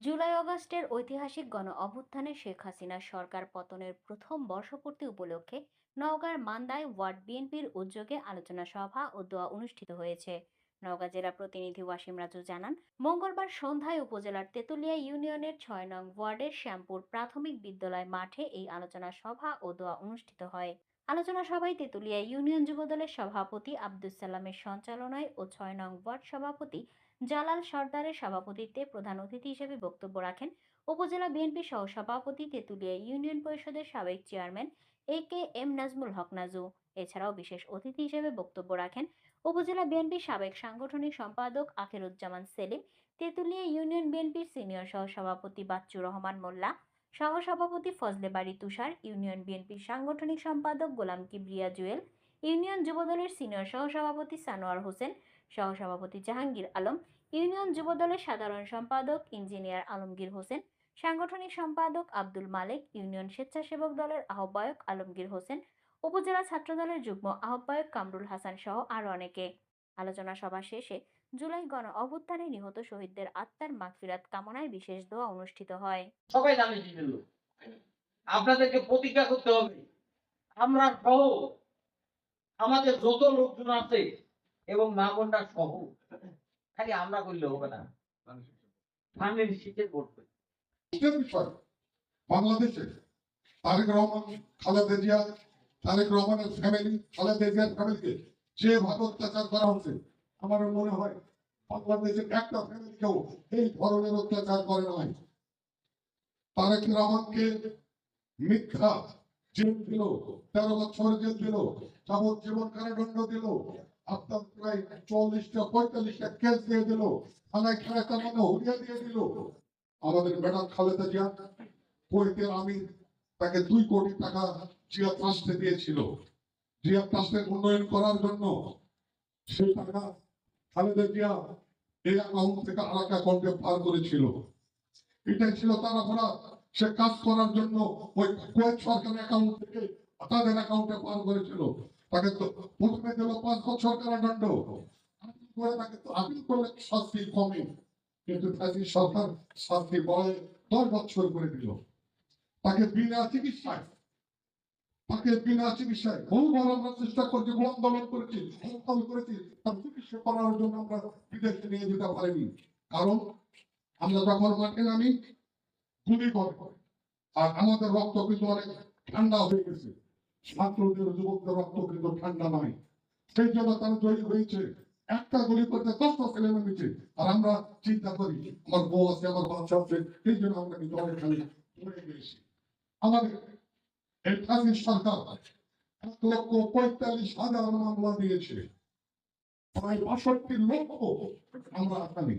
জুলাই আগস্টের ঐতিহাসিক গণ অভ্যুত্থানে শেখ হাসিনার সরকার পতনের প্রথম বর্ষপূর্তি উপলক্ষে নওগাঁর মান্দায় ওয়ার্ড বিএনপির উদ্যোগে আলোচনা সভা ও দোয়া অনুষ্ঠিত হয়েছে। নওগাঁ জেলা প্রতিনিধি ওয়াসিম রাজু জানান, মঙ্গলবার সন্ধ্যায় উপজেলার তেতুলিয়া ইউনিয়নের ছয় নং ওয়ার্ডের শ্যামপুর প্রাথমিক বিদ্যালয় মাঠে এই আলোচনা সভা ও দোয়া অনুষ্ঠিত হয়। আলোচনা সভায় তেতুলিয়া ইউনিয়ন যুবদলের সভাপতি আব্দুস সালামের সঞ্চালনায় ও ছয় নং ওয়ার্ড সভাপতি জালাল সর্দারের সভাপতিত্বে প্রধান অতিথি হিসেবে বক্তব্য রাখেন উপজেলা বিএনপি সহসভাপতি তেঁতুলিয়া ইউনিয়ন পরিষদের সাবেক chairman A K M Nazmul Haque Naju. এছাড়াও বিশেষ অতিথি হিসেবে বক্তব্য রাখেন উপজেলা বিএনপির সাবেক সাংগঠনিক সম্পাদক আখেরুজ্জামান সেলিম, তেঁতুলিয়া ইউনিয়ন বিএনপির সিনিয়র সহসভাপতি বাচ্চু রহমান মোল্লা সহসভাপতি ফজলে বাড়ি তুষার, ইউনিয়ন বিএনপির সাংগঠনিক সম্পাদক গোলাম কিবরিয়া জুয়েল, ইউনিয়ন যুবদলের সিনিয়র সহসভাপতি সানোয়ার হোসেন, সহসভাপতি জাহাঙ্গীর আলম, ইউনিয়ন যুবদলের সাধারণ সম্পাদক ইঞ্জিনিয়ার আলমগীর হোসেন, সাংগঠনিক সম্পাদক আব্দুল মালেক, ইউনিয়ন স্বেচ্ছাসেবক দলের আহ্বায়ক আলমগীর হোসেন, উপজেলা ছাত্রদলের যুগ্ম আহ্বায়ক কামরুল হাসান সহ আরও অনেকে। আলোচনা সভা শেষে জুলাই গণ অভ্যুত্থানে নিহত শহীদদের আত্মার মাগফিরাত কামনায় বিশেষ দোয়া অনুষ্ঠিত হয়। সবাই লোক আপনাদেরকে প্রতিজ্ঞা করতে হবে। আমরা সহ আমাদের যত লোকজন আছে এবং মা বোনরা সহ খালি আমরা করলে হবে না। ধানের শীতের করবে বাংলাদেশে তারেক রহমান খালেদা জিয়া তারেক রহমানের ফ্যামিলি খালেদা জিয়ার ফ্যামিলিকে যেভাবে অত্যাচার করা হচ্ছে আমার মনে হয় বাংলাদেশের একটা ফ্যামিলিকেও এই ধরনের অত্যাচার করে নাই। তারেক রহমানকে মিথ্যা জেল দিল, তেরো বছর জেল দিল, যাবজ্জীবন কারাদণ্ড দিল আপনার প্রায় চল্লিশটা, পঁয়তাল্লিশটা কেস দিয়ে দিল, থানায় খেলায় তার মানে হরিয়া দিয়ে দিল। আমাদের ম্যাডাম খালেদা জিয়া আমি তাকে দুই কোটি টাকা জিয়া ট্রাস্টে দিয়েছিল। জিয়া ট্রাস্টের উন্নয়ন করার জন্য সেই টাকা খালেদা জিয়া এই থেকে এক অ্যাকাউন্টে পার করেছিল। এটাই ছিল তার অপরাধ। সে কাজ করার জন্য ওই কুয়েত সরকারের অ্যাকাউন্ট থেকে তাদের অ্যাকাউন্টে পার করেছিল। তাকে তো প্রথমে দিল পাঁচ বছর করে তাকে তো আপিল করলে শাস্তি কমে। কিন্তু তাদের সরকার শাস্তি বড় দশ বছর করে দিল। তাকে বিনা চিকিৎসায় তাকে বিনা চিকিৎসায় বহুবার আমরা চেষ্টা করছি, বহু আন্দোলন করেছি হরতাল করেছি, তার চিকিৎসা করার জন্য আমরা বিদেশে নিয়ে যেতে পারিনি। কারণ আমরা যখন মাঠে নামি, গুলি করে। আর আমাদের রক্ত কিন্তু অনেক ঠান্ডা হয়ে গেছে। ছাত্রদের যুবকদের রক্ত কিন্তু ঠান্ডা নয়। সেই জন্য তারা জয়ী হয়েছে। একটা গুলি করতে দশটা ছেলে নেমেছে আর আমরা চিন্তা করি, আমার বউ আছে, আমার বাচ্চা আছে এই জন্য আমরা কিন্তু অনেকখানি আমাদের ফাঁসির সরকার পঁয়তাল্লিশ হাজার মামলা দিয়েছে। প্রায় বাষট্টি লক্ষ আমরা আসামি